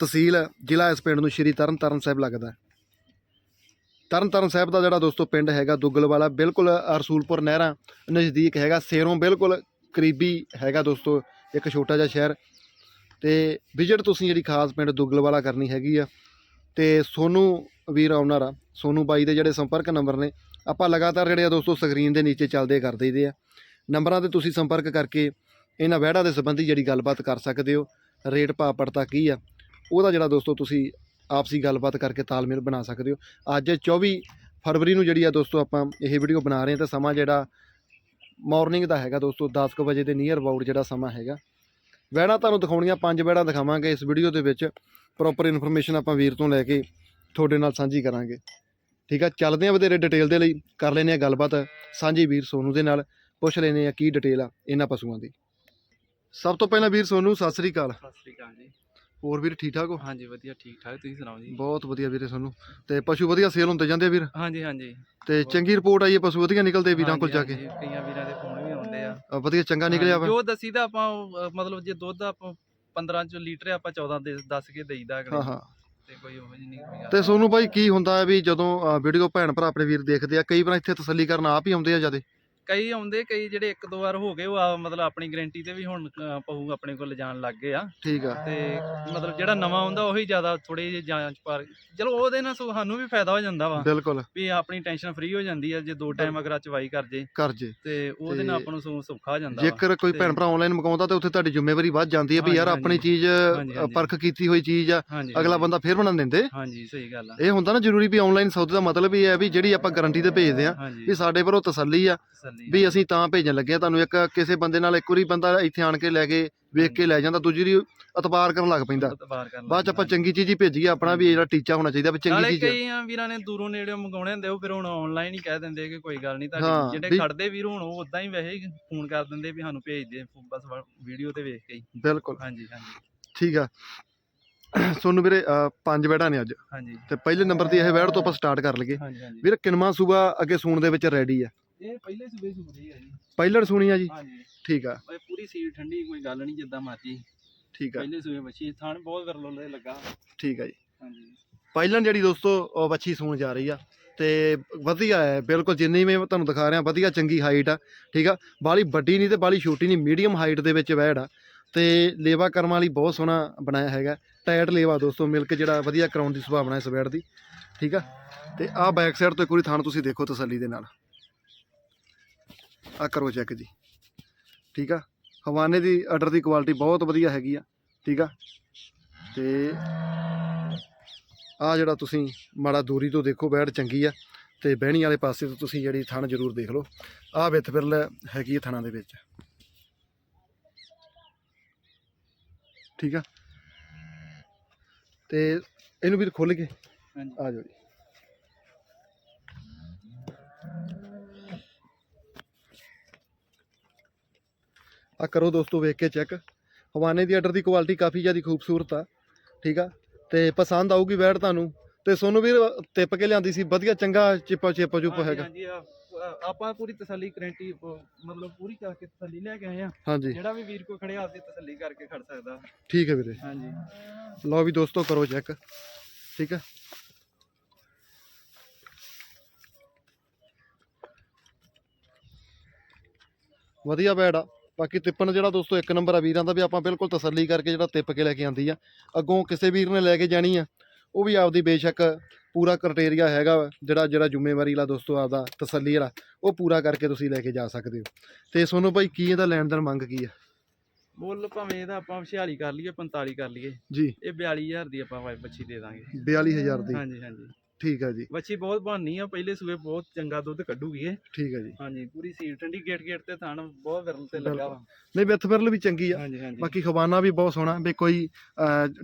ਤਹਿਸੀਲ ਜ਼ਿਲ੍ਹਾ ਇਸ ਪਿੰਡ ਨੂੰ ਸ਼੍ਰੀ ਤਰਨਤਾਰਨ ਸਾਹਿਬ ਲੱਗਦਾ ਤਰਨਤਾਰਨ ਸਾਹਿਬ ਦਾ ਜਿਹੜਾ ਦੋਸਤੋ ਪਿੰਡ ਹੈਗਾ ਦੁੱਗਲ ਵਾਲਾ ਬਿਲਕੁਲ ਰਸੂਲਪੁਰ ਨਹਿਰਾਂ ਨਜ਼ਦੀਕ ਹੈਗਾ, ਸੇਰੋਂ ਬਿਲਕੁਲ ਕਰੀਬੀ ਹੈਗਾ ਦੋਸਤੋ, ਇੱਕ ਛੋਟਾ ਜਿਹਾ ਸ਼ਹਿਰ। ਤੇ ਵਿਜ਼ਿਟ ਤੁਸੀਂ ਜਿਹੜੀ ਖਾਸ ਪਿੰਡ ਦੁੱਗਲ ਵਾਲਾ ਕਰਨੀ ਹੈਗੀ ਆ। ਤੇ ਸੋਨੂ ਵੀਰ ਆਉਣਰ ਆ ਸੋਨੂ ਬਾਈ ਦੇ ਜਿਹੜੇ ਸੰਪਰਕ ਨੰਬਰ ਨੇ, ਆਪਾਂ ਲਗਾਤਾਰ ਜਿਹੜੇ ਆ ਦੋਸਤੋ ਸਕਰੀਨ ਦੇ ਨੀਚੇ ਚੱਲਦੇ ਕਰ ਦਈਦੇ ਆ। ਨੰਬਰਾਂ ਤੇ ਤੁਸੀਂ ਸੰਪਰਕ ਕਰਕੇ ਇਹਨਾਂ ਵਹਿੜਾਂ ਦੇ ਸੰਬੰਧੀ ਜਿਹੜੀ ਗੱਲਬਾਤ ਕਰ ਸਕਦੇ ਹੋ, ਰੇਟ ਭਾਅ ਪੜਤਾ ਕੀ ਆ। ਉਹਦਾ ਜਿਹੜਾ ਦੋਸਤੋ ਤੁਸੀਂ ਆਪਸੀ ਗੱਲਬਾਤ ਕਰਕੇ ਤਾਲਮੇਲ ਬਣਾ ਸਕਦੇ ਹੋ। ਅੱਜ 24 ਫਰਵਰੀ ਨੂੰ ਜਿਹੜੀ ਆ ਦੋਸਤੋ ਆਪਾਂ ਇਹ ਵੀਡੀਓ ਬਣਾ ਰਹੇ ਹਾਂ, ਤਾਂ ਸਮਾਂ ਜਿਹੜਾ ਮਾਰਨਿੰਗ ਦਾ ਹੈਗਾ ਦੋਸਤੋ 10 ਕੁ ਵਜੇ ਦੇ ਨੀਅਰ ਅਬਾਊਟ ਜਿਹੜਾ ਸਮਾਂ ਹੈਗਾ। ਵਹਿੜਾਂ ਤੁਹਾਨੂੰ ਦਿਖਾਉਣੀਆਂ, ਪੰਜ ਵਹਿੜਾਂ ਦਿਖਾਵਾਂਗੇ ਇਸ ਵੀਡੀਓ ਦੇ ਵਿੱਚ। ਪ੍ਰੋਪਰ ਇਨਫੋਰਮੇਸ਼ਨ ਆਪਾਂ ਵੀਰ ਤੋਂ ਲੈ ਕੇ ਤੁਹਾਡੇ ਨਾਲ ਸਾਂਝੀ ਕਰਾਂਗੇ। ਠੀਕ ਆ, ਚੱਲਦੇ ਆ ਵਧੇਰੇ ਡਿਟੇਲ ਦੇ ਲਈ, ਕਰ ਲੈਨੇ ਆ ਗੱਲਬਾਤ। ਸਾਂਝੀ ਵੀਰ ਸੋਨੂ ਦੇ ਨਾਲ, ਪੁੱਛ ਲੈਨੇ ਆ ਕੀ ਡਿਟੇਲ ਆ ਇਹਨਾਂ ਪਸ਼ੂਆਂ ਦੀ। ਸਭ ਤੋਂ ਪਹਿਲਾਂ ਵੀਰ ਸੋਨੂ, ਸਤਿ ਸ੍ਰੀ ਅਕਾਲ। ਸਤਿ ਸ੍ਰੀ ਅਕਾਲ ਜੀ। ਹੋਰ ਵੀਰ ਠੀਕ ਠਾਕ ਹੋ? ਹਾਂਜੀ ਵਧੀਆ ਠੀਕ ਠਾਕ। ਤੁਸੀਂ ਸੁਣਾਓ ਜੀ? ਬਹੁਤ ਵਧੀਆ ਵੀਰੇ ਤੁਹਾਨੂੰ। ਤੇ ਪਸ਼ੂ ਵਧੀਆ ਸੇਲ ਹੁੰਦੇ ਜਾਂਦੇ ਆ ਵੀਰ? ਹਾਂਜੀ ਹਾਂਜੀ। ਤੇ ਚੰਗੀ ਰਿਪੋਰਟ ਆਈ ਹੈ ਪਸ਼ੂ ਵਧੀਆ ਨਿਕਲਦੇ ਵੀਰਾਂ ਕੋਲ ਜਾ ਕੇ? ਹਾਂਜੀ, ਕਈਆਂ ਵੀਰਾਂ ਦੇ ਫੋਨ ਵੀ ਆਉਂਦੇ ਆ। ਅ, ਵਧੀਆ ਚੰਗਾ ਨਿਕਲਿਆ ਵਾ। ਜੋ ਦਸੀ ਦਾ ਆਪਾਂ ਅਹ, ਮਤਲਬ ਜੇ ਦੁੱਧ ਆਪਾਂ 15 ਚ ਲੀਟਰ ਆ, ਆਪਾਂ 14 ਦੇ ਦੱਸ ਕੇ ਦੇਈਦਾ ਅਗਲੇ। ਹਾਂ ਨੂੰ। ਹਾਂ। ਤੇ ਕੋਈ ਉਹ ਜੀ ਨਹੀਂ। ਤੇ ਸੋਨੂੰ ਬਾਈ ਕੀ ਹੁੰਦਾ ਹੈ ਵੀ ਜਦੋਂ ਵੀਡੀਓ ਭੈਣ ਭਰਾ ਆਪਣੇ ਵੀਰ ਦੇਖਦੇ ਆ ਕਈ ਵਾਰ ਇੱਥੇ ਤਸੱਲੀ ਕਰਨ ਆਪ ਹੀ ਆਉਂਦੇ ਆ ਜਦੇ ਕਈ ਆਉਂਦੇ ਕਈ ਜਿਹੜੇ ਇੱਕ ਦੋ ਵਾਰ ਹੋ ਗਏ ਉਹ ਆ, ਮਤਲਬ ਆਪਣੀ ਗਾਰੰਟੀ ਤੇ ਵੀ ਹੁਣ ਪਹੂ ਆਪਣੇ ਕੋਲ ਲਿਜਾਣ ਲੱਗ ਗਏ ਆ। ਠੀਕ ਆ। ਤੇ ਮਤਲਬ ਜਿਹੜਾ ਨਵਾਂ ਆਉਂਦਾ ਉਹੀ ਜ਼ਿਆਦਾ ਥੋੜੀ ਜਿਹੀ ਜਾਂਚ ਪਰ ਚਲੋ ਉਹਦੇ ਨਾਲ ਸੋ ਸਾਨੂੰ ਵੀ ਫਾਇਦਾ ਹੋ ਜਾਂਦਾ ਵਾ। ਬਿਲਕੁਲ। ਵੀ ਆਪਣੀ ਟੈਨਸ਼ਨ ਫ੍ਰੀ ਹੋ ਜਾਂਦੀ ਆ ਜੇ ਦੋ ਟਾਈਮ ਅਗਰ ਆ ਚਵਾਈ ਕਰ ਜੇ। ਕਰ ਜੇ। ਤੇ ਉਹਦੇ ਨਾਲ ਤੇ ਆਪਾਂ ਨੂੰ ਸੌ- ਸੌਖਾ ਹੋ ਜਾਂਦਾ ਵਾ। ਜੇਕਰ ਕੋਈ ਭੈਣ ਭਰਾ ਆਨਲਾਈਨ ਮੰਗਾਉਂਦਾ ਤੇ ਉੱਥੇ ਤੁਹਾਡੀ ਜ਼ਿੰਮੇਵਾਰੀ ਵੱਧ ਜਾਂਦੀ ਹੈ ਵੀ ਹਾਂਜੀ, ਯਾਰ ਹਾਂਜੀ। ਆਪਣੀ ਚੀਜ਼ ਅ, ਹਾਂਜੀ। ਪਰਖ ਕੀਤੀ ਹੋਈ ਚੀਜ਼ ਆ ਹਾਂਜੀ ਅਗਲਾ ਹਾਂਜੀ। ਬੰਦਾ ਫੇਰ ਬਣਾ ਦਿੰਦੇ। ਹਾਂਜੀ ਸਹੀ ਗੱਲ ਆ। ਇਹ ਹੁੰਦਾ ਨਾ ਜ਼ਰੂਰੀ ਵੀ ਆਨਲਾਈਨ ਸੌਦੇ ਦਾ ਮਤਲਬ ਇਹ ਹੈ ਵੀ ਜਿਹੜੀ ਆਪਾਂ ਗਾਰੰਟੀ ਤੇ ਭੇਜਦੇ ਆ ਹਾਂਜੀ। ਵੀ ਸਾਡੇ ਵੱਲੋਂ ਤਸੱਲੀ ਆ ਵੀ ਅਸੀਂ ਤਾਂ ਭੇਜਣ ਲੱਗੇ ਆ ਤੁਹਾਨੂੰ ਇੱਕ ਕਿਸੇ ਬੰਦੇ ਨਾਲ ਇੱਕ ਵਾਰੀ ਬੰਦਾ ਇੱਥੇ ਆਣ ਕੇ ਲੈ ਕੇ ਵੇਖ ਕੇ ਲੈ ਜਾਂਦਾ ਦੂਜੀ ਵਾਰੀ ਇਤਬਾਰ ਕਰਨ ਲੱਗ ਪੈਂਦਾ। ਇਤਬਾਰ ਬਾਅਦ ਚ ਆਪਾਂ। ਚੰਗੀ ਚੀਜ਼ ਹੀ ਭੇਜੀਏ ਆਪਣਾ ਵੀ ਜਿਹੜਾ ਟੀਚਾ ਹੋਣਾ ਚਾਹੀਦਾ ਵੀ ਚੰਗੀ ਚੀਜ਼ ਆ। ਕਈਆਂ ਵੀਰਾਂ ਨੇ ਦੂਰੋਂ ਨੇੜਿਓਂ ਮੰਗਾਉਣੇ ਹੁੰਦੇ ਉਹ ਫਿਰ ਹੁਣ ਆਨਲਾਈਨ ਹੀ ਕਹਿ ਦਿੰਦੇ ਕਿ ਕੋਈ ਗੱਲ ਨਹੀਂ ਹਾਂ, ਤੁਹਾਡੀ ਜਿਹੜੇ ਵੀ- ਖੜਦੇ ਵੀਰ ਹੁਣ ਉਹ ਉਦਾਂ ਹੀ ਵੈਸੇ ਫੋਨ ਕਰ ਦਿੰਦੇ ਵੀ ਸਾਨੂੰ ਭੇਜ ਦੇ ਬਸ ਵੀਡੀਓ ਤੇ ਵੇਖ ਕੇ ਹੀ। ਬਿਲਕੁਲ। ਹਾਂਜੀ ਹਾਂਜੀ। ਠੀਕ ਆ। ਸੋਨੂੰ ਵੀਰੇ ਪੰਜ ਵੈੜਾਂ ਨੇ ਅੱਜ। ਹਾਂਜੀ। ਤੇ ਪਹਿਲੇ ਨੰਬਰ ਦੀ ਇਹ ਵੈੜ ਤੋਂ ਆਪਾਂ ਸਟਾਰਟ ਕਰ ਲਈਏ। ਹਾਂਜੀ ਹਾਂਜੀ। ਵੀਰ ਕਿਨਮਾ ਸੂਬਾ ਅੱਗੇ ਸੂਣ ਦੇ ਵਿੱਚ ਰੈਡੀ ਆ? ਇਹ ਪਹਿਲੇ ਸੂਬੇ ਆ ਜੀ। ਪਹਿਲੜ ਸੂਣੀ ਆ ਜੀ? ਹਾਂਜੀ। ਠੀਕ ਆ। ਇਹ ਪੂਰੀ ਸੀਟ ਠੰਡੀ ਕੋਈ ਗੱਲ ਨਹੀਂ ਜਿੱਦਾਂ ਮਰਜ਼ੀ। ਠੀਕ ਆ। ਪਹਿਲੇ ਸੂਬੇ ਬੱਚੀ ਥਾਣ ਬਹੁਤ ਵਿਰਲੋਲੇ ਲੱਗਾ। ਠੀਕ ਆ ਜੀ। ਹਾਂਜੀ। ਪਹਿਲਣ ਜਿਹੜੀ ਦੋਸਤੋ ਉਹ ਬੱਚੀ ਸੂਣ ਜਾ ਰਹੀ ਆ ਤੇ ਵਧੀਆ ਹੈ ਬਿਲਕੁਲ ਜਿੰਨੀ ਮੈਂ ਤੁਹਾਨੂੰ ਦਿਖਾ ਰਿਹਾ ਵਧੀਆ ਚੰਗੀ ਹਾਈਟ ਆ ਠੀਕ ਆ। ਬਾਲੀ ਵੱਡੀ ਨਹੀਂ ਤੇ ਬਾਲੀ ਛੋਟੀ ਨਹੀਂ ਮੀਡੀਅਮ ਹਾਈਟ ਦੇ ਵਿੱਚ ਵੈੜ ਆ। ਤੇ ਲੇਵਾ ਕਰਮ ਵਾਲੀ ਬਹੁਤ ਸੋਹਣਾ ਬਣਾਇਆ ਹੈਗਾ। ਟਾਇਟ ਲੇਵਾ ਦੋਸਤੋ ਮਿਲਕ ਜਿਹੜਾ ਵਧੀਆ ਕਰਾਉਣ ਦੀ ਸੁਭਾਵਨਾ ਇਸ ਵੈੜ ਦੀ ਠੀਕ ਆ। ਤੇ ਆਹ ਬੈਕ ਸਾਈਡ ਤੋਂ ਇੱਕ ਵਾਰੀ ਥਾਣ ਤੁਸੀਂ ਦੇਖੋ ਤਸੱਲੀ ਦੇ ਨਾਲ। ਆ ਕਰੋ ਚੈੱਕ ਜੀ। ਠੀਕ ਆ? ਹਵਾਨੇ ਦੀ ਆਰਡਰ ਦੀ ਕੁਆਲਿਟੀ ਬਹੁਤ ਵਧੀਆ ਹੈਗੀ ਆ। ਠੀਕ ਆ? ਤੇ ਆ ਜਿਹੜਾ ਤੁਸੀਂ ਮਾੜਾ ਦੂਰੀ ਤੋਂ ਦੇਖੋ ਬੈੜ ਚੰਗੀ ਆ। ਤੇ ਬਹਿਣੀ ਵਾਲੇ ਪਾਸੇ ਤੋਂ ਤੁਸੀਂ ਜਿਹੜੀ ਥਣ ਜ਼ਰੂਰ ਦੇਖ ਲਓ। ਆ ਵਿੱਥ ਬਿਰਲ ਹੈਗੀ ਆ ਥਣਾਂ ਦੇ ਵਿੱਚ। ਠੀਕ ਆ? ਤੇ ਇਹਨੂੰ ਵੀ ਖੋਲ ਕੇ। ਆ ਜਾਓ ਜੀ। ਆ ਕਰੋ ਦੋਸਤੋ ਵੇਖ ਕੇ ਚੈੱਕ ਹਵਾਨੇ ਦੀ ਆਰਡਰ ਦੀ ਕੁਆਲਿਟੀ ਕਾਫੀ ਜ਼ਿਆਦਾ ਖੂਬਸੂਰਤ ਆ ਠੀਕ ਆ? ਤੇ ਪਸੰਦ ਆਊਗੀ ਵੈੜ ਤੁਹਾਨੂੰ। ਤੇ ਸੋਨੂੰ ਵੀਰ ਟਿੱਪ ਕੇ ਲਿਆਂਦੀ ਸੀ ਵਧੀਆ ਚੰਗਾ ਚਿੱਪਾ ਚਿੱਪਾ ਚੁੱਪ ਹੈਗਾ। ਹਾਂਜੀ ਆਪਾਂ ਪੂਰੀ ਤਸੱਲੀ ਗਰੰਟੀ ਮਤਲਬ ਪੂਰੀ ਕਰਕੇ ਤਸੱਲੀ ਲੈ ਕੇ ਆਏ ਆ। ਹਾਂਜੀ। ਜਿਹੜਾ ਵੀ ਵੀਰ ਕੋ ਖੜਿਆ ਆਪਦੀ ਤਸੱਲੀ ਕਰਕੇ ਖੜ ਸਕਦਾ। ਠੀਕ ਹੈ ਵੀਰੇ। ਹਾਂਜੀ। ਲਓ ਵੀ ਦੋਸਤੋ ਕਰੋ ਚੈੱਕ ਠੀਕ ਹੈ ਵਧੀਆ ਬੈਡ ਆ। ਬਾਕੀ ਤਿੱਪਣ ਜਿਹੜਾ ਦੋਸਤੋ ਇੱਕ ਨੰਬਰ ਆ ਵੀਰਾਂ ਦਾ ਵੀ ਆਪਾਂ ਬਿਲਕੁਲ ਤਸੱਲੀ ਕਰਕੇ ਜਿਹੜਾ ਤਿੱਪ ਕੇ ਲੈ ਕੇ ਆਂਦੀ ਆ। ਅੱਗੋਂ ਕਿਸੇ ਵੀਰ ਨੇ ਲੈ ਕੇ ਜਾਣੀ ਆ ਉਹ ਵੀ ਆਪਦੀ ਬੇਸ਼ੱਕ ਪੂਰਾ ਕ੍ਰਾਈਟੇਰੀਆ ਹੈਗਾ ਜਿਹੜਾ ਜਿਹੜਾ ਜ਼ਿੰਮੇਵਾਰੀ ਵਾਲਾ ਦੋਸਤੋ ਆਪਦਾ ਤਸੱਲੀ ਵਾਲਾ ਉਹ ਪੂਰਾ ਕਰਕੇ ਤੁਸੀਂ ਲੈ ਕੇ ਜਾ ਸਕਦੇ ਹੋ। ਤੇ ਸੋਨੂੰ ਭਾਈ ਕੀ ਇਹਦਾ ਲੈਣ ਦੇਣ ਮੰਗ ਕੀ ਆ? ਮੁੱਲ ਭਾਵੇਂ ਇਹਦਾ ਆਪਾਂ 46 ਕਰ ਲਈਏ 45 ਕਰ ਲਈਏ। ਜੀ। ਇਹ 42000 ਦੀ ਆਪਾਂ ਬੱਚੀ ਦੇ ਦਾਂਗੇ। 42000 ਦੀ। ਹਾਂਜੀ ਹਾਂਜੀ। ਠੀਕ ਹੈ ਜੀ। ਵੱਛੀ ਬਹੁਤ ਬਣਨੀ ਆ ਪਹਿਲੇ ਸੂਏ ਬਹੁਤ ਚੰਗਾ ਦੁੱਧ ਕੱਢੂਗੀ ਇਹ। ਠੀਕ ਹੈ ਜੀ। ਹਾਂਜੀ ਪੂਰੀ ਸੀਲ ਠੰਡੀ ਗੇਟ ਗੇਟ ਤੇ ਥਣ ਬਹੁਤ ਵਿਰਲ ਤੇ ਲੱਗਾ ਵਾ। ਨਹੀਂ ਵਿੱਥ ਫਿਰਲ ਵੀ ਚੰਗੀ ਆ। ਹਾਂਜੀ ਹਾਂਜੀ। ਬਾਕੀ ਖਵਾਨਾ ਵੀ ਬਹੁਤ ਸੋਹਣਾ ਵੀ ਕੋਈ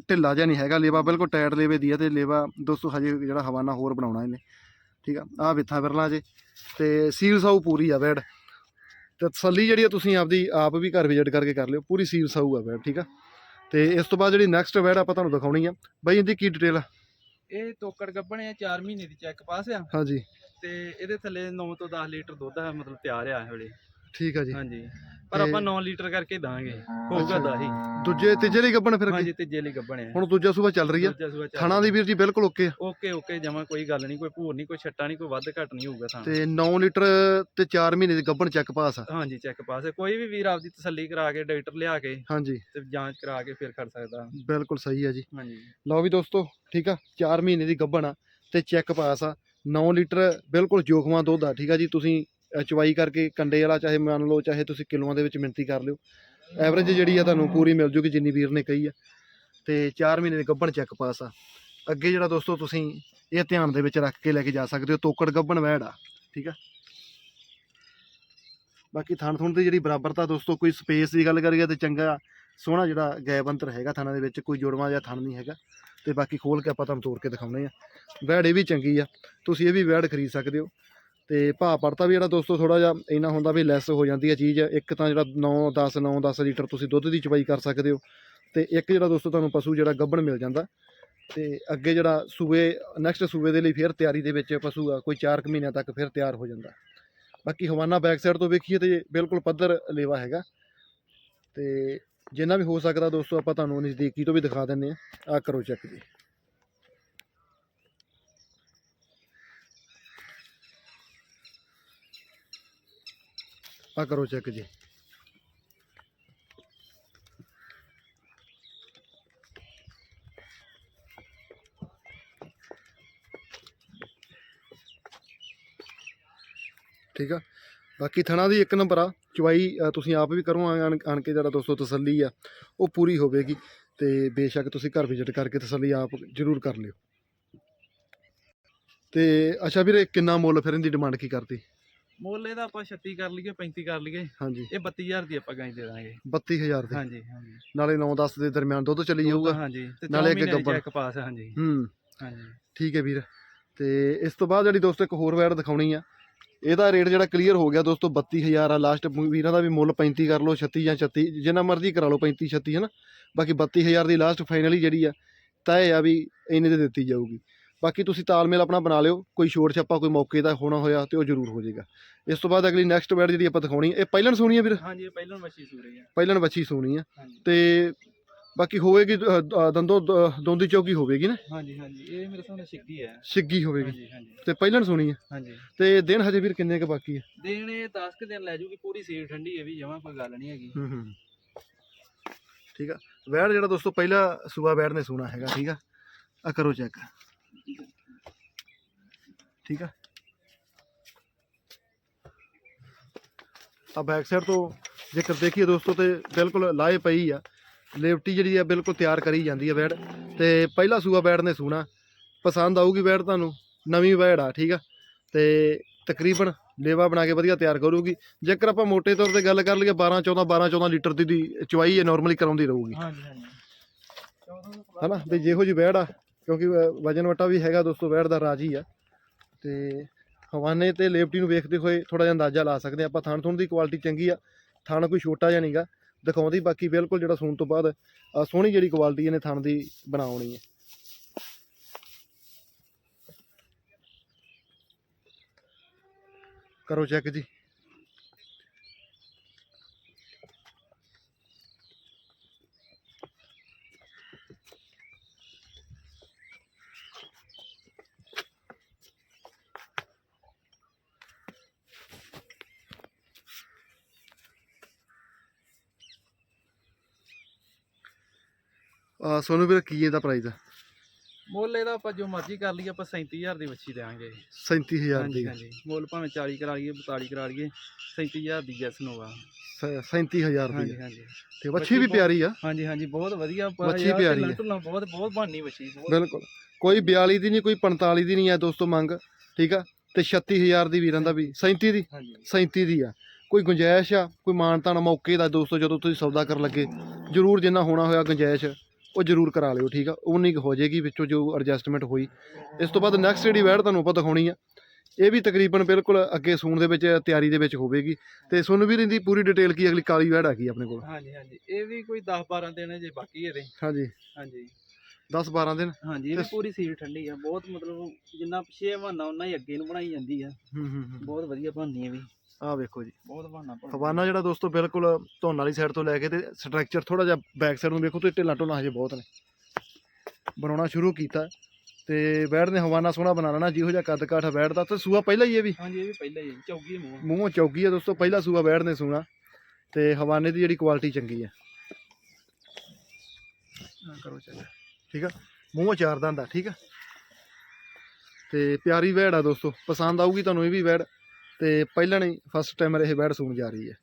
ਢਿੱਲਾ ਜਿਹਾ ਨਹੀਂ ਹੈਗਾ ਲੇਵਾ ਬਿਲਕੁਲ ਟਾਇਟ ਲੇਵੇ ਦੀ ਆ ਤੇ ਲੇਵਾ ਦੋਸਤੋ ਹਜੇ ਜਿਹੜਾ ਹਵਾਨਾ ਹੋਰ ਬਣਾਉਣਾ ਇਹਨੇ। ਠੀਕ ਆ ਆ ਵਿੱਥਾਂ ਫਿਰਲਾਂ ਜੇ। ਤੇ ਸੀਲ ਸਾਊ ਪੂਰੀ ਆ ਬੈਡ। ਤੇ ਤਸੱਲੀ ਜਿਹੜੀ ਆ ਤੁਸੀਂ ਆਪਦੀ ਆਪ ਵੀ ਘਰ ਵਿਜ਼ਿਟ ਕਰਕੇ ਕਰ ਲਿਓ ਪੂਰੀ ਸੀਲ ਸਾਊ ਆ ਬੈਡ ਠੀਕ ਆ। ਤੇ ਇਸ ਤੋਂ ਬਾਅਦ ਜਿਹੜੀ ਨੈਕਸਟ ਬੈਡ ਆਪਾਂ ਤੁਹਾਨੂੰ ਦਿਖਾਉਣੀ ਆ। ਬਾਈ ਇਹਦੀ ਕੀ ਡਿਟੇਲ ਆ? ਇਹ ਤੋਕੜ ਗੱਭਣੇ ਆ 4 ਮਹੀਨੇ ਦੀ ਚੈੱਕ ਪਾਸ ਆ। ਹਾਂਜੀ। ਤੇ ਇਹਦੇ ਥੱਲੇ 9 ਤੋਂ 10 ਲੀਟਰ ਦੁੱਧ ਆ ਮਤਲਬ ਤਿਆਰ ਆ ਇਹ ਵੇਲੇ। ਠੀਕ ਆ ਜੀ। ਹਾਂਜੀ। ਪਰ ਤੇ- ਆਪਾਂ 9 ਲੀਟਰ ਕਰਕੇ ਦਾਂਗੇ। ਹੋਊਗਾ ਅੱਛਾ। ਦਾ ਹੀ। ਦੂਜੇ ਤੀਜੇ ਲਈ ਗੱਬਣ ਫਿਰ? ਹਾਂਜੀ ਤੀਜੇ ਲਈ ਗੱਭਣੇ ਹੁਣ ਦੂਜਾ ਸੂਬਾ ਚੱਲ ਰਹੀ ਆ। ਥਾਣਾ ਦੀ ਵੀਰ ਜੀ ਬਿਲਕੁਲ ਓਕੇ ਆ। ਓਕੇ ਓਕੇ ਜਮਾ ਕੋਈ ਗੱਲ ਨਹੀਂ ਕੋਈ ਭੂਰ ਨਹੀਂ ਕੋਈ ਛੱਟਾ ਨਹੀਂ ਕੋਈ ਵੱਧ ਘੱਟ ਨਹੀਂ ਹੋਊਗਾ ਥਾਂ ਤੇ 9 ਲੀਟਰ ਤੇ 4 ਮਹੀਨੇ ਦੀ ਗੱਬਣ ਚੈੱਕ ਪਾਸ ਆ। ਹਾਂਜੀ ਚੈੱਕ ਪਾਸ ਹੈ। ਕੋਈ ਵੀ ਵੀਰ ਆਪਦੀ ਤਸੱਲੀ ਕਰਾ ਕੇ ਡਾਕਟਰ ਲਿਆ ਕੇ ਹਾਂਜੀ। ਤੇ ਜਾਂਚ ਕਰਾ ਕੇ ਫਿਰ ਕਰ ਸਕਦਾ। ਬਿਲਕੁਲ ਸਹੀ ਆ ਜੀ। ਹਾਂਜੀ। ਲਓ ਵੀ ਦੋਸਤੋ ਠੀਕ ਆ? 4 ਮਹੀਨੇ ਦੀ ਗੱਭਣ ਆ ਤੇ ਚੈੱਕ ਪਾਸ ਆ। 9 ਲੀਟਰ ਬਿਲਕੁਲ ਜੋਖਮਾ ਦੁੱਧ ਆ ਠੀਕ ਆ ਜੀ? ਤੁਸੀਂ ਚਵਾਈ ਕਰਕੇ ਕੰਡੇ ਵਾਲਾ, ਚਾਹੇ ਮੰਨ ਲਓ, ਚਾਹੇ ਤੁਸੀਂ ਕਿਲੋਆਂ ਦੇ ਵਿੱਚ ਮਿਣਤੀ ਕਰ ਲਿਓ। ਐਵਰੇਜ ਜਿਹੜੀ ਆ ਤੁਹਾਨੂੰ ਪੂਰੀ ਮਿਲ ਜੂਗੀ ਜਿੰਨੀ ਵੀਰ ਨੇ ਕਹੀ ਆ। ਤੇ 4 ਮਹੀਨੇ ਦੇ ਗੱਭਣ ਚੈੱਕ ਪਾਸ ਆ। ਅੱਗੇ ਜਿਹੜਾ ਦੋਸਤੋ ਤੁਸੀਂ ਇਹ ਧਿਆਨ ਦੇ ਵਿੱਚ ਰੱਖ ਕੇ ਲੈ ਕੇ ਜਾ ਸਕਦੇ ਹੋ, ਤੋਕੜ ਗੱਭਣ ਵੈੜ ਆ, ਠੀਕ ਆ? ਬਾਕੀ ਥਣ ਥੁਣ ਦੀ ਜਿਹੜੀ ਬਰਾਬਰਤਾ ਦੋਸਤੋ, ਕੋਈ ਸਪੇਸ ਦੀ ਗੱਲ ਕਰੀਏ ਤੇ ਚੰਗਾ, ਸੋਹਣਾ ਜਿਹੜਾ ਗੈਪ ਅੰਤਰ ਹੈਗਾ ਥਾਣਾ ਦੇ ਵਿੱਚ, ਕੋਈ ਜੁੜਵਾ ਜਾਂ ਥਣ ਨਹੀਂ ਹੈਗਾ। ਤੇ ਬਾਕੀ ਖੋਲ ਕੇ ਆਪਾਂ ਤੁਹਾਨੂੰ ਤੋੜ ਕੇ ਦਿਖਾਉਣੇ ਆ। ਵੈੜ ਇਹ ਵੀ ਚੰਗੀ ਆ। ਤੁਸੀਂ ਇਹ ਵੀ ਵੈੜ ਖਰੀਦ ਸਕਦੇ ਹੋ। ਤੇ ਭਾਅ ਪੜਤਾ ਵੀ ਜਿਹੜਾ ਦੋਸਤੋ ਥੋੜਾ ਜਿਹਾ ਇੰਨਾ ਹੁੰਦਾ ਵੀ ਲੈਸ ਹੋ ਜਾਂਦੀ ਹੈ ਚੀਜ਼, ਇੱਕ ਤਾਂ ਜਿਹੜਾ 9 10 9 10 ਲੀਟਰ ਤੁਸੀਂ ਦੁੱਧ ਦੀ ਚਵਾਈ ਕਰ ਸਕਦੇ ਹੋ ਤੇ ਇੱਕ ਜਿਹੜਾ ਦੋਸਤੋ ਤੁਹਾਨੂੰ ਪਸ਼ੂ ਜਿਹੜਾ ਗੱਭਣ ਮਿਲ ਜਾਂਦਾ ਤੇ ਅੱਗੇ ਜਿਹੜਾ ਸੂਏ ਨੈਕਸਟ ਸੂਏ ਦੇ ਲਈ ਫਿਰ ਤਿਆਰੀ ਦੇ ਵਿੱਚ ਪਸ਼ੂ ਆ, ਕੋਈ 4 ਮਹੀਨਿਆਂ ਤੱਕ ਫਿਰ ਤਿਆਰ ਹੋ ਜਾਂਦਾ। ਬਾਕੀ ਹਵਾਨਾ ਬੈਕ ਸਾਈਡ ਤੋਂ ਵੇਖੀਏ ਤੇ ਬਿਲਕੁਲ ਪੱਧਰ ਲੇਵਾ ਹੈਗਾ ਤੇ ਜਿੰਨਾ ਵੀ ਹੋ ਸਕਦਾ ਦੋਸਤੋ ਆਪਾਂ ਤੁਹਾਨੂੰ ਨਜ਼ਦੀਕੀ ਤੋਂ ਵੀ ਦਿਖਾ ਦਿੰਨੇ ਆ ਆ ਕਰੋ ਚੈੱਕ ਜੀ। ਆ ਕਰੋ ਚੈੱਕ ਜੀ। ਠੀਕ ਆ? ਬਾਕੀ ਥਣਾ ਦੀ ਇੱਕ ਨੰਬਰ ਆ ਚਵਾਈ ਤੁਸੀਂ ਆਪ ਵੀ ਕਰੋ, ਆਣ ਆਣ ਕੇ ਜਿਹੜਾ ਦੋਸਤੋ ਤਸੱਲੀ ਆ, ਉਹ ਪੂਰੀ ਹੋਵੇਗੀ। ਤੇ ਬੇਸ਼ੱਕ ਤੁਸੀਂ ਘਰ ਵਿਜ਼ਿਟ ਕਰਕੇ ਤਸੱਲੀ ਆਪ ਜ਼ਰੂਰ ਕਰ ਲਿਓ। ਤੇ ਅੱਛਾ ਵੀਰੇ, ਕਿੰਨਾ ਮੁੱਲ ਫਿਰ ਇਹਦੀ ਡਿਮਾਂਡ ਕੀ ਕਰਤੀ? ਮੁੱਲ ਇਹਦਾ ਆਪਾਂ 36 ਕਰ ਲਈਏ 35 ਕਰ ਲਈਏ ਹਾਂਜੀ। ਇਹ 32000 ਦੀ ਆਪਾਂ ਗਾਂ ਦੇ ਦਾਂਗੇ। 32000 ਦੇ। ਹਾਂਜੀ ਹਾਂਜੀ। ਨਾਲੇ 9-10 ਦੇ ਦਰਮਿਆਨ ਦੁੱਧ ਚੱਲੀ ਜਾਊਗਾ। ਹਾਂਜੀ ਨਾਲੇ ਨਾਲੇ ਇੱਕ ਇੱਕ ਪਾਸ ਹਾਂਜੀ। ਹੂੰ। ਹਾਂਜੀ। ਠੀਕ ਹੈ ਵੀਰ। ਤੇ ਇਸ ਤੋਂ ਬਾਅਦ ਜਿਹੜੀ ਦੋਸਤੋ ਇੱਕ ਹੋਰ ਵੈਡ ਦਿਖਾਉਣੀ ਆ ਇਹਦਾ ਰੇਟ ਜਿਹੜਾ ਕਲੀਅਰ ਹੋ ਗਿਆ ਦੋਸਤੋ 32000 ਆ। ਲਾਸਟ ਵੀਰਾਂ ਦਾ ਵੀ ਮੁੱਲ 35 ਕਰ ਲਓ 36 ਜਾਂ 36 ਜਿੰਨਾ ਮਰਜ਼ੀ ਕਰਾ ਲਓ 35 36 ਹੈ ਨਾ ਬਾਕੀ 32000 ਦੀ ਲਾਸਟ ਫਾਈਨਲੀ ਜਿਹੜੀ ਆ ਤੈਅ ਆ ਵੀ ਇੰਨੇ ਦੇ ਦਿੱਤੀ ਜਾਊਗੀ। ਬਾਕੀ ਤੁਸੀਂ ਤਾਲਮੇਲ ਆਪਣਾ ਬਣਾ ਲਿਓ ਕੋਈ ਛੋਟ ਛੱਪਾ ਕੋਈ ਮੌਕੇ ਦਾ ਹੋਣਾ ਹੋਇਆ ਤੇ ਉਹ ਜ਼ਰੂਰ ਹੋ ਜਾਏਗਾ। ਇਸ ਤੋਂ ਬਾਅਦ ਅਗਲੀ ਨੈਕਸਟ ਵੈਡ ਜਿਹੜੀ ਆਪਾਂ ਦਿਖਾਉਣੀ ਹੈ ਇਹ ਪਹਿਲਣ ਸੋਣੀ ਆ ਵੀਰ? ਹਾਂਜੀ ਇਹ ਪਹਿਲਾਂ ਮੱਛੀ ਸੂਰੇ ਆ ਪਹਿਲਣ ਬੱਚੀ ਸੋਣੀ ਹਾਂਜੀ। ਤੇ ਬਾਕੀ ਹੋਵੇਗੀ ਅ, ਦੰਦੋਂ ਦ- ਦੋਂਦੀ ਚੌਕੀ ਹੋਵੇਗੀ ਨਾ? ਹਾਂਜੀ ਹਾਂਜੀ ਇਹ ਮੇਰੇ ਸਾਹਮਣੇ ਛਿੱਗੀ ਹੈ। ਛਿੱਗੀ ਹੋਵੇਗੀ। ਹਾਂਜੀ ਹਾਂਜੀ। ਤੇ ਪਹਿਲਣ ਸੋਣੀ ਆ ਹਾਂਜੀ। ਤੇ ਦਿਨ ਹਜੇ ਵੀਰ ਕਿੰਨੇ ਕੁ ਬਾਕੀ ਆ ਦੇਣ ਇਹ 10 ਕੁ ਦਿਨ ਲੈ ਜੂਗੀ ਪੂਰੀ ਸੀਲ ਠੰਡੀ ਇਹ ਵੀ ਜਮਾ ਕੋਈ ਗੱਲ ਨਹੀਂ ਹੈਗੀ। ਹੂੰ ਹੂੰ। ਠੀਕ ਆ। ਵੈੜ ਜਿਹੜਾ ਦੋਸਤੋ ਪਹਿਲਾ ਸੂਆ ਵੈੜ ਨੇ ਸੋਣਾ ਹੈਗਾ ਠੀਕ ਆ? ਆ ਕਰੋ ਚੈੱਕ ਠੀਕ ਆ। ਆ ਬੈਕ ਸਾਈਡ ਤੋਂ ਜੇਕਰ ਦੇਖੀਏ ਦੋਸਤੋ ਤੇ ਬਿਲਕੁਲ ਲਾਏ ਪਈ ਆ। ਲੇਵਟੀ ਜਿਹੜੀ ਆ ਬਿਲਕੁਲ ਤਿਆਰ ਕਰੀ ਜਾਂਦੀ ਆ ਵੈੜ ਤੇ ਪਹਿਲਾ ਸੂਆ ਵੈੜ ਨੇ ਸੋਣਾ। ਪਸੰਦ ਆਊਗੀ ਵੈੜ ਤੁਹਾਨੂੰ। ਨਵੀਂ ਵੈੜ ਆ ਠੀਕ ਆ। ਤੇ ਤਕਰੀਬਨ ਲੇਵਾ ਬਣਾ ਕੇ ਵਧੀਆ ਤਿਆਰ ਕਰੂਗੀ। ਜੇਕਰ ਆਪਾਂ ਮੋٹے ਤੌਰ ਤੇ ਗੱਲ ਕਰ ਲਈਏ 12 14 12 14 ਲੀਟਰ ਦੀ ਚਵਾਈ ਇਹ ਨਾਰਮਲੀ ਕਰਾਉਂਦੀ ਰਹੂਗੀ। ਹਾਂਜੀ ਹਾਂਜੀ। 14 ਹਨਾ? ਤੇ ਜਿਹੋ ਜੀ ਵੈੜ ਆ ਕਿਉਂਕਿ ਵ- ਵਜਨ ਵਟਾ ਵੀ ਹੈਗਾ ਦੋਸਤੋ ਵੈੜ ਦਾ ਰਾਜੀ ਆ। ਤੇ ਹਵਾਨੇ ਤੇ ਲੇਵਟੀ ਨੂੰ ਵੇਖਦੇ ਹੋਏ ਥੋੜਾ ਜਿਹਾ ਅੰਦਾਜ਼ਾ ਲਾ ਸਕਦੇ ਆ ਆਪਾਂ ਥਣ ਥੁਣ ਦੀ ਕੁਆਲਿਟੀ ਚੰਗੀ ਆ। ਥਣ ਕੋਈ ਛੋਟਾ ਜਿਹਾ ਨਹੀਂਗਾ। ਦਿਖਾਉਂਦੀ ਬਾਕੀ ਬਿਲਕੁਲ ਜਿਹੜਾ ਸੂਣ ਤੋਂ ਬਾਅਦ ਸੋਹਣੀ ਜਿਹੜੀ ਕੁਆਲਿਟੀ ਇਹਨੇ ਥਣ ਦੀ ਬਣਾਉਣੀ ਹੈ। ਕਰੋ ਚੈੱਕ ਜੀ। ਸੋਨੂੰ ਵੀਰ ਕੀ ਇਹਦਾ ਪ੍ਰਾਈਸ ਆ? ਮੁੱਲ ਇਹਦਾ ਆਪਾਂ ਜੋ ਮਰਜ਼ੀ ਕਰ ਲਈਏ ਆਪਾਂ 37000 ਦੀ ਵੱਛੀ ਦੇਵਾਂਗੇ। 37000 ਹਾਂਜੀ ਦੀ। ਹਾਂਜੀ। ਮੁੱਲ ਭਾਵੇਂ 40 ਕਰਾ ਲਈਏ 42 ਕਰਾ ਲਈਏ 37000 ਦੀ ਜੈਸ ਨੋਵਾ ਸ- 37000 ਦੀ ਹਾਂਜੀ। ਹਾਂਜੀ। ਤੇ ਵੱਛੀ ਵੀ ਪਿਆਰੀ ਆ। ਹਾਂਜੀ ਹਾਂਜੀ ਬਹੁਤ ਵਧੀਆ ਵੱਛੀ ਪਿਆਰੀ ਹੈ। ਬਹੁਤ ਬਹੁਤ ਬਾਨੀ ਵੱਛੀ ਬਿਲਕੁਲ। ਕੋਈ 42 ਦੀ ਨਹੀਂ ਕੋਈ 45 ਦੀ ਨਹੀਂ ਆ ਦੋਸਤੋ ਮੰਗ। ਠੀਕ ਆ? ਤੇ 36000 ਦੀ ਵੀਰਾਂ ਦਾ ਵੀ। 37 ਦੀ? ਹਾਂਜੀ। 37 ਦੀ ਆ। ਕੋਈ ਗੁੰਜਾਇਸ਼ ਆ? ਕੋਈ ਮਾਨਤਾਨ ਮੌਕੇ ਦਾ ਦੋਸਤੋ ਜਦੋਂ ਤੁਸੀਂ ਸੌਦਾ ਕਰਨ ਲੱਗੇ ਜਰੂਰ ਜਿੰਨਾ ਹੋਣਾ ਹੋਇਆ ਗੁੰਜਾਇਸ਼। ਉਹ ਜਰੂਰ ਕਰਾ ਲਿਓ ਠੀਕ ਆ? ਉਨੀ ਕੁ ਹੋ ਜਾਏਗੀ ਵਿੱਚੋਂ ਜੋ ਐਡਜਸਟਮੈਂਟ ਹੋਈ। ਇਸ ਤੋਂ ਬਾਅਦ ਨੈਕਸਟ ਜਿਹੜੀ ਵੈੜ ਤੁਹਾਨੂੰ ਆਪਾਂ ਦਿਖਾਉਣੀ ਆ ਇਹ ਵੀ ਤਕਰੀਬਨ ਬਿਲਕੁਲ ਅੱਗੇ ਸੂਣ ਦੇ ਵਿੱਚ ਤਿਆਰੀ ਦੇ ਵਿੱਚ ਹੋਵੇਗੀ। ਤੇ ਸੁਣ ਵੀ ਰਹਿੰਦੀ ਪੂਰੀ ਡਿਟੇਲ ਕੀ ਅਗਲੀ ਕਾਲੀ ਵੈੜ ਆ ਗਈ ਆਪਣੇ ਕੋਲ। ਹਾਂਜੀ ਹਾਂਜੀ। ਇਹ ਵੀ ਕੋਈ 10 12 ਦਿਨ ਜੇ ਬਾਕੀ ਇਹਦੇ। ਹਾਂਜੀ। ਹਾਂਜੀ। 10 12 ਦਿਨ। ਹਾਂਜੀ ਇਹ ਪੂਰੀ ਸੀਲ ਠੰਡੀ ਆ। ਬਹੁਤ ਮਤਲਬ ਜਿੰਨਾ ਪਿਛੇ ਬਹਾਨਾ ਉਹਨਾਂ ਹੀ ਅੱਗੇ ਨੂੰ ਬਣਾਈ ਜਾਂਦੀ ਆ। ਹੂੰ ਹੂੰ ਹੂੰ। ਬਹੁਤ ਵਧੀਆ ਬਣਨੀ ਹੈ ਵੀ। ਆ ਵੇਖੋ ਜੀ। ਬਹੁਤ ਬਹਾਨਾ ਹਵਾਨਾ ਜਿਹੜਾ ਦੋਸਤੋ ਬਿਲਕੁਲ ਧੁੰਨ ਵਾਲੀ ਸਾਈਡ ਤੋਂ ਲੈ ਕੇ ਤੇ ਸਟਰਕਚਰ ਥੋੜਾ ਜਿਹਾ ਬੈਕ ਸਾਈਡ ਨੂੰ ਵੇਖੋ ਤੇ ਢਿੱਲਾ ਢੋਲਾ ਹਜੇ ਬਹੁਤ ਨੇ। ਬਣਾਉਣਾ ਸ਼ੁਰੂ ਕੀਤਾ। ਤੇ ਬੈੜ ਨੇ ਹਵਾਨਾ ਸੋਹਣਾ ਬਣਾ ਲੈਣਾ ਜਿਹੋ ਜਿਹਾ ਕੱਦ ਕਾਠ ਬੈੜ ਦਾ ਤੇ ਸੂਆ ਪਹਿਲਾਂ ਹੀ ਇਹ ਵੀ। ਹਾਂਜੀ ਇਹ ਵੀ ਪਹਿਲਾਂ ਹੀ ਹੈ, ਚੌਗੀ ਹੈ ਮੂੰਹ। ਮੂੰਹੋਂ ਚੌਗੀ ਆ ਦੋਸਤੋ ਪਹਿਲਾ ਸੂਆ ਬੈੜ ਨੇ ਸੂਣਾ। ਤੇ ਹਵਾਨੇ ਦੀ ਜਿਹੜੀ ਕੁਆਲਿਟੀ ਚੰਗੀ ਆ ਹਾਂ, ਕਰੋ ਚੱਲ ਠੀਕ ਆ? ਮੂੰਹੋਂ ਚਾਰ ਦੰਦ ਆ ਠੀਕ ਆ? ਤੇ ਪਿਆਰੀ ਵੈੜ ਆ ਦੋਸਤੋ ਪਸੰਦ ਆਊਗੀ ਤੁਹਾਨੂੰ ਇਹ ਵੀ ਵੈੜ। ਤੇ ਪਹਿਲਾਂ ਨਹੀਂ ਫਸਟ ਟਾਈਮਰ ਇਹ ਵੈੜ ਸੂਣ ਜਾ ਰਹੀ ਹੈ।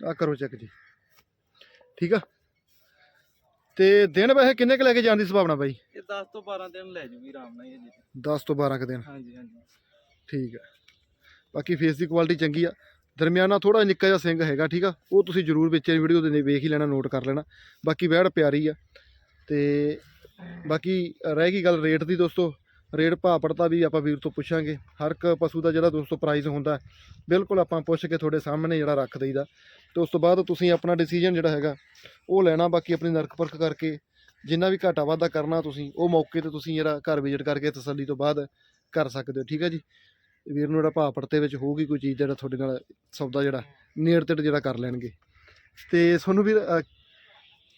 ਆ ਕਰੋ ਚੈੱਕ ਜੀ। ਠੀਕ ਆ? ਤੇ ਦਿਨ ਵੈਸੇ ਕਿੰਨੇ ਕ ਲੈ ਕੇ ਜਾਣ ਦੀ ਸੰਭਾਵਨਾ ਬਾਈ? ਇਹ 10 ਤੋਂ 12 ਦਿਨ ਲੈ ਜੂਗੀ ਆਰਾਮ ਨਾਲ ਇਹ ਜੀ 10 ਤੋਂ 12 ਕ ਦਿਨ। ਹਾਂਜੀ ਹਾਂਜੀ। ਠੀਕ ਹੈ ਬਾਕੀ ਫੇਸ ਦੀ ਕੁਆਲਿਟੀ ਚੰਗੀ ਆ। ਦਰਮਿਆਨਾ ਥੋੜਾ ਨਿੱਕਾ ਜਿਹਾ ਸਿੰਘ ਹੈਗਾ, ਠੀਕ ਆ? ਉਹ ਤੁਸੀਂ ਜਰੂਰ ਵਿੱਚ ਵੀਡੀਓ ਦੇ ਵੇਖ ਹੀ ਲੈਣਾ ਨੋਟ ਕਰ ਲੈਣਾ। ਬਾਕੀ ਵੈੜ ਪਿਆਰੀ ਆ। ਤੇ ਬਾਕੀ ਰਹਿ ਗਈ ਗੱਲ ਰੇਟ ਦੀ ਦੋਸਤੋ। ਰੇਟ ਭਾਅ ਪੜਤਾ ਵੀ ਆਪਾਂ ਵੀਰ ਤੋਂ ਪੁੱਛਾਂਗੇ। ਹਰ ਇੱਕ ਪਸ਼ੂ ਦਾ ਜਿਹੜਾ ਦੋਸਤੋ ਪ੍ਰਾਈਸ ਹੁੰਦਾ, ਬਿਲਕੁਲ ਆਪਾਂ ਪੁੱਛ ਕੇ ਤੁਹਾਡੇ ਸਾਹਮਣੇ ਜਿਹੜਾ ਰੱਖ ਦਈਦਾ। ਤੇ ਉਸ ਤੋਂ ਬਾਅਦ ਤੁਸੀਂ ਆਪਣਾ ਡਿਸੀਜਨ ਜਿਹੜਾ ਹੈਗਾ, ਉਹ ਲੈਣਾ ਬਾਕੀ ਆਪਣੀ ਨਰਕ ਪਰਖ ਕਰਕੇ। ਜਿੰਨਾ ਵੀ ਘਾਟਾ ਵਾਧਾ ਕਰਨਾ ਤੁਸੀਂ, ਉਹ ਮੌਕੇ ਤੇ ਤੁਸੀਂ ਜਿਹੜਾ ਘਰ ਵਿਜ਼ਿਟ ਕਰਕੇ ਤਸੱਲੀ ਤੋਂ ਬਾਅਦ ਕਰ ਸਕਦੇ ਹੋ, ਠੀਕ ਹੈ ਜੀ? ਵੀਰ ਨੂੰ ਜਿਹੜਾ ਭਾਅ ਪੜਤੇ ਵਿੱਚ ਹੋਊਗੀ ਕੋਈ ਚੀਜ਼ ਜਿਹੜਾ ਤੁਹਾਡੇ ਨਾਲ ਸੌਦਾ ਜਿਹੜਾ ਨੇੜ ਤੇੜ ਜਿਹੜਾ ਕਰ ਲੈਣਗੇ। ਤੇ ਤੁਹਾਨੂੰ ਵੀ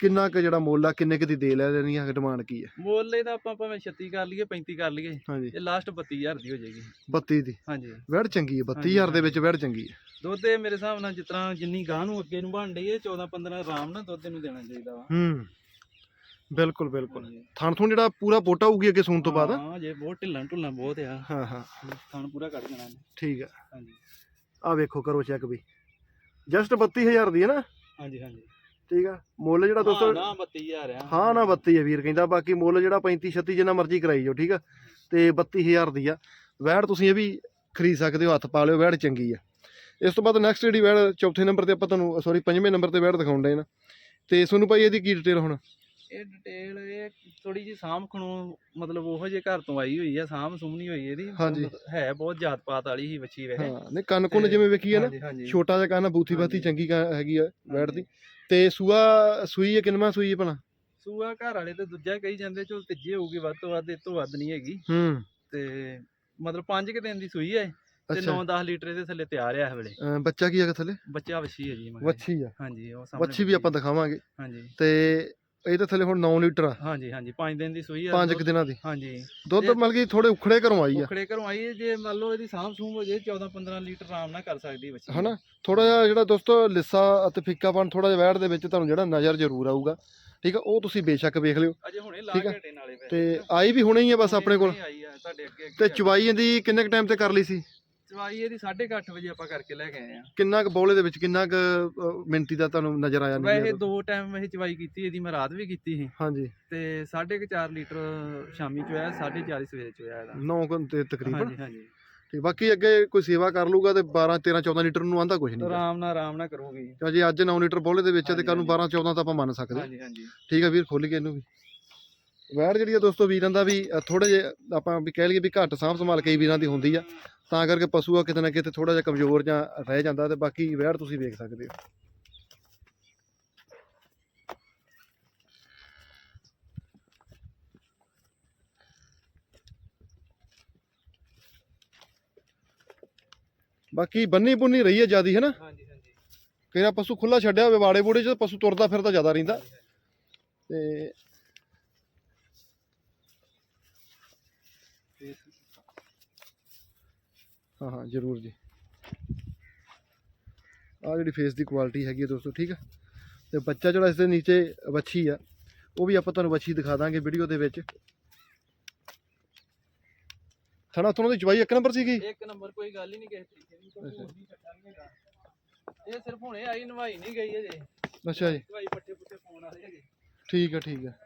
ਕਿੰਨਾ ਕੁ ਜਿਹੜਾ ਮੁੱਲ ਆ ਕਿੰਨੇ ਕੁ ਦੀ ਦੇ ਲੈ ਲੈਣੀ ਆ ਡਿਮਾਂਡ ਕੀ ਹੈ ਮੁੱਲ ਇਹਦਾ ਆਪਾਂ ਭਾਵੇਂ 36 ਕਰ ਲਈਏ 35 ਕਰ ਲਈਏ। ਹਾਂਜੀ। ਇਹ ਲਾਸਟ 32000 ਦੀ ਹੋ ਜਾਏਗੀ। 32 ਦੀ? ਹਾਂਜੀ। ਵੈੜ ਚੰਗੀ ਹੈ 32000 ਦੇ ਵਿੱਚ ਵੈੜ ਚੰਗੀ ਹੈ ਦੁੱਧ ਇਹ ਮੇਰੇ ਹਿਸਾਬ ਨਾਲ ਤਰ੍ਹਾਂ ਜਿੰਨੀ ਗਾਂ ਨੂੰ ਅੱਗੇ ਨੂੰ ਬਣ ਡਈ ਹੈ 14 15 ਆਰਾਮ ਨਾਲ ਦੁੱਧ ਨੂੰ ਦੇਣਾ ਚਾਹੀਦਾ ਵਾ। ਹੂੰ। ਬਿਲਕੁਲ ਬਿਲਕੁਲ। ਹਾਂਜੀ। ਥਣ ਥਣ ਜਿਹੜਾ ਪੂਰਾ ਪੋਟਾ ਹੋਊਗੀ ਅੱਗੇ ਸੂਣ ਤੋਂ ਬਾਅਦ? ਹਾਂ ਜੇ ਬਹੁਤ ਢਿੱਲਾਂ ਢੁੱਲਾਂ ਬਹੁਤ ਆ। ਹਾਂ ਹਾਂ। ਥਣ ਪੂਰਾ ਕੱਢ ਇਹਨੇ। ਠੀਕ ਹਾਂਜੀ। ਆ ਵੇਖੋ ਕਰੋ ਚੈੱਕ ਵੀ। ਜਸਟ 32000 ਦੀ ਹੈ ਨਾ? ਹਾਂਜੀ ਹਾਂਜੀ। ਠੀਕ ਆ। ਮੁੱਲ ਜਿਹੜਾ ਹਾਂ, ਦੋਸਤੋ ਨਾ 32000 ਆ। ਹਾਂ ਨਾ 32 ਹੈ ਵੀਰ ਕਹਿੰਦਾ ਬਾਕੀ ਮੁੱਲ ਜਿਹੜਾ 35 36 ਜਿੰਨਾ ਮਰਜ਼ੀ ਕਰਾਈ ਜਾਓ ਠੀਕ ਆ? ਤੇ 32000 ਦੀ ਆ। ਵੈੜ ਤੁਸੀਂ ਇਹ ਵੀ ਖਰੀਦ ਸਕਦੇ ਹੋ ਹੱਥ ਪਾ ਲਿਓ ਵੈੜ ਚੰਗੀ ਆ। ਇਸ ਤੋਂ ਬਾਅਦ ਨੈਕਸਟ ਜਿਹੜੀ ਵੈੜ ਚੌਥੇ ਨੰਬਰ ਤੇ ਆਪਾਂ ਤੁਹਾਨੂੰ ਸੌਰੀ ਪੰਜਵੇਂ ਨੰਬਰ ਤੇ ਵੈੜ ਦਿਖਾਉਣ ਡਏ ਨਾ। ਤੇ ਤੁਹਾਨੂੰ ਭਾਈ ਇਹਦੀ ਕੀ ਡਿਟੇਲ ਹੁਣ? ਇਹ ਡਿਟੇਲ ਇਹ ਥੋੜੀ ਜੀ ਸਾਂਭ ਖਣੋ ਮਤਲਬ ਉਹੋ ਜੇ ਘਰ ਤੋਂ ਆਈ ਹੋਈ ਆ ਸਾਂਭ ਸੁਮਨੀ ਹੋਈ ਇਹਦੀ। ਹਾਂਜੀ। ਮਤਲਬ ਹੈ ਬਹੁਤ ਜਾਤ ਪਾਤ ਵਾਲੀ ਹੀ ਬੱਚੀ ਵੈਸੇ। ਹਾਂ ਨਹੀਂ ਕੰਨ ਕੁੰਨ ਤੇ- ਜਿਵੇਂ ਵੇਖੀ ਹੈ ਨਾ ਹਾਂਜੀ ਹਾਂਜੀ। ਛੋਟਾ ਜਿਹਾ ਕੰਨ ਆ, ਬੂਥੀ ਬਾਤੀ ਹਾਂਜੀ। ਚੰਗੀ ਹੈਗੀ ਆ ਵੈੜ ਦੀ ਤੇ ਸੂਆ ਸੂਈ ਹੈ ਕਿੰਨਵਾਂ ਸੂਈ ਹੈ ਭਲਾ? ਸੂਆ ਘਰ ਵਾਲੇ ਤੇ ਦੂਜਾ ਕਹੀ ਜਾਂਦੇ ਚਲ ਤੀਜੇ ਹੋਊਗੀ ਵੱਧ ਤੋਂ ਵੱਧ ਇਹ ਤੋਂ ਵੱਧ ਨਹੀਂ ਹੈਗੀ। ਹੂੰ। ਤੇ ਮਤਲਬ 5 ਕਿ ਦਿਨ ਦੀ ਸੂਈ ਹੈ ਤੇ ਅੱਛਾ। 9-10 ਲੀਟਰ ਦੇ ਥੱਲੇ ਤਿਆਰ ਆ ਇਸ ਵੇਲੇ। ਅਹ ਬੱਚਾ ਕੀ ਹੈਗਾ ਥੱਲੇ? ਬੱਚਾ ਵੱਛੀ ਹੈ ਜੀ ਮਗਰ। ਵੱਛੀ ਆ। ਹਾਂਜੀ ਉਹ ਸਾਹਮਣੇ ਵੱਛੀ ਵੀ ਆਪਾਂ ਦਿਖਾਵਾਂਗੇ। ਹਾਂਜੀ। ਤੇ ਇਹਦੇ ਥੱਲੇ ਹੁਣ 9 ਲੀਟਰ ਆ। ਹਾਂਜੀ ਹਾਂਜੀ 5 ਦਿਨ ਦੀ ਸੂਈ ਆ 5 ਦੁੱਧ- ਦਿਨਾਂ ਦੀ। ਹਾਂਜੀ। ਦੁੱਧ ਇਹ- ਮਤਲਬ ਕਿ ਥੋੜੇ ਉਖੜੇ ਘਰੋਂ ਆਈ ਆ। ਉਖੜੇ ਘਰੋਂ ਆਈ ਹੈ, ਜੇ ਮੰਨ ਲਓ ਇਹਦੀ ਸਾਂਭ ਸੂੰਭ ਹੋ ਜੇ 14-15 ਲੀਟਰ ਆਰਾਮ ਨਾਲ ਕਰ ਸਕਦੀ ਬੱਚੀ। ਹਨਾ? ਥੋੜਾ ਜਿਹਾ ਜਿਹੜਾ ਦੋਸਤੋ ਲਿੱਸਾ ਅਤੇ ਫਿੱਕਾਪਣ ਥੋੜਾ ਜਿਹਾ ਵੈੜ ਦੇ ਵਿੱਚ ਤੁਹਾਨੂੰ ਜਿਹੜਾ ਨਜ਼ਰ ਜ਼ਰੂਰ ਆਊਗਾ। ਠੀਕ ਆ? ਉਹ ਤੁਸੀਂ ਬੇਸ਼ੱਕ ਵੇਖ ਲਿਓ। ਅਜੇ ਹੁਣੇ ਲਾ ਠੀਕ ਆ। ਕੇ ਨਾਲੇ ਤੇ ਆਈ ਵੀ ਹੁਣੇ ਹੀ ਆ ਬਸ ਆਪਣੇ ਕੋਲ। ਆਈ ਆ ਤੁਹਾਡੇ ਅੱਗੇ ਅੱਗੇ ਤੇ ਆ। ਚਵਾਈ ਇਹਦੀ ਕਿੰਨੇ ਕ ਟਾਈਮ ਤੇ ਕਰ ਲਈ ਸੀ? ਚਵਾਈ ਇਹਦੀ 8:30 ਵਜੇ ਆਪਾਂ ਕਰਕੇ ਲੈ ਕੇ ਆਏ ਆ। ਕਿੰਨਾ ਕੁ ਬੋਲੇ ਦੇ ਵਿੱਚ ਕਿੰਨਾ ਕੁ ਅਹ, ਮਿੰਟੀ ਦਾ ਤੁਹਾਨੂੰ ਨਜ਼ਰ ਆਇਆ ਵੈਸੇ ਨਹੀਂ ਦੋ ਟਾਈਮ ਇਹ ਚਵਾਈ ਕੀਤੀ ਇਹਦੀ ਮੈਂ ਰਾਤ ਵੀ ਕੀਤੀ ਸੀ। ਹਾਂਜੀ। ਤੇ 4.5 ਲੀਟਰ ਸ਼ਾਮੀ ਚ ਹੋਇਆ 4.5 ਸਵੇਰੇ ਚ ਹੋਇਆ ਇਹਦਾ 9 ਘੰਟੇ ਤਕਰੀਬਨ? ਹਾਂਜੀ ਹਾਂਜੀ। ਤੇ ਬਾਕੀ ਅੱਗੇ ਕੋਈ ਸੇਵਾ ਕਰ ਲੂਗਾ ਤੇ 12 13 14 ਲੀਟਰ ਨੂੰ ਆਂਦਾ ਕੁਝ ਨਹੀਂ। ਆਰਾਮ ਨਾਲ ਆਰਾਮ ਨਾਲ ਕਰੋਗੇ। ਜੇ ਅੱਜ 9 ਲੀਟਰ ਬੋਲੇ ਦੇ ਵਿੱਚ ਤੇ ਕੱਲ ਨੂੰ 12 14 ਤਾਂ ਆਪਾਂ ਮੰਨ ਸਕਦੇ ਹਾਂ। ਹਾਂਜੀ ਹਾਂਜੀ। ਠੀਕ ਆ ਵੀਰ ਖੁੱਲ ਗਿਆ ਇਹਨੂੰ ਵੀ। ਵੈੜ ਜਿਹੜੀ ਆ ਦੋਸਤੋ ਵੀਰਾਂ ਦਾ ਵੀ ਥੋੜੇ ਜੇ ਆਪਾਂ ਵੀ ਕਹਿ ਲਈਏ ਵੀ ਘੱਟ ਸਾਂਭ ਸੰਭਾਲ ਕਈ ਵੀਰਾਂ ਦੀ ਹੁੰਦੀ ਆ। ਤਾਂ ਕਰਕੇ ਪਸ਼ੂ ਆ ਕਿਤੇ ਨਾ ਕਿਤੇ ਥੋੜਾ ਜਿਹਾ ਕਮਜ਼ੋਰ ਜਾਂ ਰਹਿ ਜਾਂਦਾ ਤੇ ਬਾਕੀ ਵੈੜ ਤੁਸੀਂ ਵੇਖ ਸਕਦੇ ਹੋ। ਬਾਕੀ ਬੰਨੀ ਬੁੰਨੀ ਰਹੀ ਹੈ ਜਿਆਦੀ ਹੈ ਨਾ? ਹਾਂਜੀ ਹਾਂਜੀ। ਵਾਰ ਪਸ਼ੂ ਖੁੱਲਾ ਛੱਡਿਆ ਹੋਵੇ ਵਾੜੇ ਬੂੜੇ 'ਚ ਪਸ਼ੂ ਤੁਰਦਾ ਫਿਰਦਾ ਜ਼ਿਆਦਾ ਰਹਿੰਦਾ। ਤੇ ਹਾਂ ਹਾਂ ਜ਼ਰੂਰ ਜੀ। ਆ ਜਿਹੜੀ ਫੇਸ ਦੀ ਕੁਆਲਿਟੀ ਹੈਗੀ ਹੈ ਦੋਸਤੋ ਠੀਕ ਹੈ ਤੇ ਬੱਚਾ ਜਿਹੜਾ ਇਸ ਦੇ ਨੀਚੇ ਵੱਛੀ ਆ ਉਹ ਵੀ ਆਪਾਂ ਤੁਹਾਨੂੰ ਵੱਛੀ ਦਿਖਾ ਦਾਂਗੇ ਵੀਡੀਓ ਦੇ ਵਿੱਚ। ਥਣਾ ਤੁਹਾਨੂੰ ਦੀ ਚਵਾਈ ਇੱਕ ਨੰਬਰ ਸੀਗੀ? ਇੱਕ ਨੰਬਰ ਕੋਈ ਗੱਲ ਹੀ ਨਹੀਂ ਕਿਸੇ ਤਰੀਕੇ ਦੀ ਕੋਈ ਹੋਰ ਨਹੀਂ ਛੱਡਾਂਗੇ ਗਾ। ਇਹ ਸਿਰਫ ਹੁਣੇ ਆਈ ਨਵਾਈ ਨਹੀਂ ਗਈ ਅਜੇ। ਅੱਛਾ ਜੀ। ਨਵਾਈ ਪੱਠੇ ਪੁੱਠੇ ਪਾਉਣ ਵਾਲੇ ਹੈਗੇ। ਠੀਕ ਹੈ ਠੀਕ ਹੈ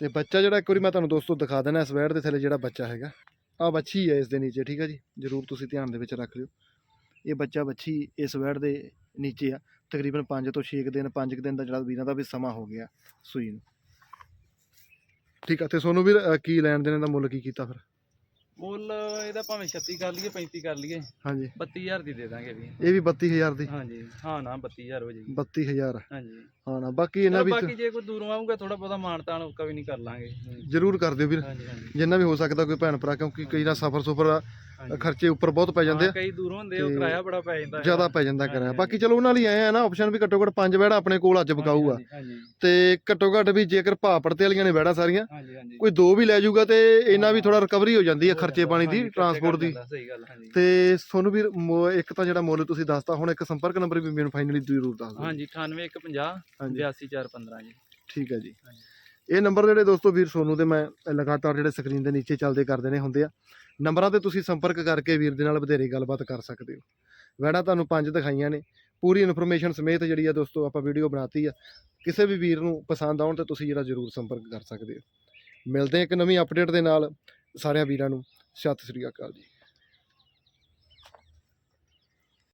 ਤੇ ਬੱਚਾ ਜਿਹੜਾ ਇੱਕ ਵਾਰੀ ਮੈਂ ਤੁਹਾਨੂੰ ਦੋਸਤੋ ਦਿਖਾ ਦੇਣਾ ਇਸ ਵੈੜ ਦੇ ਥੱਲੇ ਜਿਹੜਾ ਬੱਚਾ ਹੈਗਾ। ਆ ਬੱਚੀ ਹੈ ਇਸ ਦੇ ਨੀਚੇ ਠੀਕ ਹੈ ਜੀ? ਜਰੂਰ ਤੁਸੀਂ ਧਿਆਨ ਦੇ ਵਿੱਚ ਰੱਖ ਲਿਓ। ਇਹ ਬੱਚਾ ਬੱਚੀ ਇਸ ਵੈੜ ਦੇ ਨੀਚੇ ਆ। ਤਕਰੀਬਨ 5 ਤੋਂ 6 ਦਿਨ 5 ਦਿਨ ਦਾ ਜਿਹੜਾ ਵੀਰਾਂ ਦਾ ਵੀ ਸਮਾਂ ਹੋ ਗਿਆ ਸੂਈ ਨੂੰ। ਠੀਕ ਆ ਤੇ ਸੋਨੂੰ ਵੀਰ ਕੀ ਲੈਣ ਦੇਣ ਦਾ ਮੁੱਲ ਕੀ ਕੀਤਾ ਫਿਰ? ਮੁੱਲ ਇਹਦਾ ਭਾਵੇਂ 36 ਕਰ ਲਈਏ 35 ਕਰ ਲਈਏ। ਹਾਂਜੀ। 32000 ਦੀ ਦੇ ਦਾਂਗੇ ਵੀ ਇਹ ਵੀ 32000 ਦੀ? ਹਾਂਜੀ। ਹਾਂ ਨਾ 32000 ਹੋ ਜਾਏਗੀ। 32000 ਹਾਂਜੀ। ਹਾਂ ਨਾ ਬਾਕੀ ਇਹਨਾਂ ਚਲੋ ਵੀ ਬਾਕੀ ਜੇ ਕੋਈ ਦੂਰੋਂ ਆਊਗਾ ਥੋੜਾ ਬਹੁਤਾ ਮਾਨਤਾਨ ਉਹ ਵੀ ਨਹੀਂ ਕਰ ਲਾਂਗੇ। ਜਰੂਰ ਕਰ ਦਿਓ ਵੀਰ। ਹਾਂਜੀ ਹਾਂਜੀ। ਜਿੰਨਾ ਵੀ ਹੋ ਸਕਦਾ ਕੋਈ ਭੈਣ ਭਰਾ ਕਿਉਂਕਿ ਕਈ ਨਾ ਸਫਰ ਸੁਫਰ। ਖਰਚੇ ਉੱਪਰ ਬਹੁਤ ਪੈ ਜਾਂਦੇ ਆ। ਹਾਂ, ਕਈ ਦੂਰੋਂ ਹੁੰਦੇ ਉਹ ਤੇ ਕਿਰਾਇਆ ਬੜਾ ਪੈ ਜਾਂਦਾ ਹੈ। ਜ਼ਿਆਦਾ ਪੈ ਜਾਂਦਾ ਹਾਂਜੀ, ਕਰਿਆ ਹਾਂਜੀ। ਬਾਕੀ ਚਲੋ ਉਹਨਾਂ ਲਈ ਆਏ ਆ ਨਾ ਆਪਸ਼ਨ ਵੀ ਘੱਟੋ ਘੱਟ ਪੰਜ ਵੈੜਾ ਆਪਣੇ ਕੋਲ ਅੱਜ ਬਕਾਊ ਆ ਹਾਂਜੀ, ਹਾਂਜੀ। ਤੇ ਘੱਟੋ ਘੱਟ ਵੀ ਜੇਕਰ ਭਾਅ ਪੜਤੇ ਵਾਲੀਆਂ ਨੇ ਵੈੜਾ ਸਾਰੀਆਂ ਹਾਂਜੀ ਹਾਂਜੀ। ਕੋਈ ਦੋ ਵੀ ਲੈ ਜਾਊਗਾ ਤੇ ਇਹਨਾਂ ਵੀ ਥੋੜਾ ਰਿਕਵਰੀ ਹੋ ਜਾਂਦੀ ਹੋ ਖਰਚੇ ਪਾਣੀ ਹਾਂਜੀ, ਦੀ ਖਰਚੇ ਟਰਾਂਸਪੋਰਟ ਦੀ। ਜਾਂਦਾ, ਸਹੀ ਗੱਲ ਹਾਂਜੀ। ਤੇ ਤੁਹਾਨੂੰ ਵੀ ਮੋ- ਇੱਕ ਤਾਂ ਜਿਹੜਾ ਮੁੱਲ ਤੁਸੀਂ ਦੱਸਤਾ ਹੁਣ ਇੱਕ ਸੰਪਰਕ ਨੰਬਰ ਵੀ ਮੈਨੂੰ ਫਾਈਨਲੀ ਜ਼ਰੂਰ ਦੱਸ ਦਿਓ। ਹਾਂਜੀ 9850 ਹਾਂਜੀ। 82415 ਜੀ। ਠੀਕ ਹੈ ਜੀ। ਹਾਂਜੀ। ਇਹ ਨੰਬਰ ਜਿਹੜੇ ਦੋਸਤੋ ਵੀਰ ਸੋਨੂੰ ਦੇ ਮੈਂ ਲਗਾਤਾਰ ਜਿਹੜੇ ਸਕਰੀਨ ਦੇ ਨੀਚੇ ਚੱਲਦੇ ਕਰਦੇ ਨੇ ਹੁੰਦੇ ਆ ਨੰਬਰਾਂ ਤੇ ਤੁਸੀਂ ਸੰਪਰਕ ਕਰਕੇ ਵੀਰ ਦੇ ਨਾਲ ਵਧੇਰੇ ਗੱਲਬਾਤ ਕਰ ਸਕਦੇ ਹੋ। ਵੈਣਾ ਤੁਹਾਨੂੰ ਪੰਜ ਦਿਖਾਈਆਂ ਨੇ ਪੂਰੀ ਇਨਫੋਰਮੇਸ਼ਨ ਸਮੇਤ ਜਿਹੜੀ ਆ ਦੋਸਤੋ ਆਪਾਂ ਵੀਡੀਓ ਬਣਾਤੀ ਆ ਕਿਸੇ ਵੀ ਵੀਰ ਨੂੰ ਪਸੰਦ ਆਉਣ ਤੇ ਤੁਸੀਂ ਜਿਹੜਾ ਜ਼ਰੂਰ ਸੰਪਰਕ ਕਰ ਸਕਦੇ ਹੋ। ਮਿਲਦੇ ਇੱਕ ਨਵੀਂ ਅਪਡੇਟ ਦੇ ਨਾਲ ਸਾਰਿਆਂ ਵੀਰਾਂ ਨੂੰ ਸਤਿ ਸ੍ਰੀ ਅਕਾਲ ਜੀ।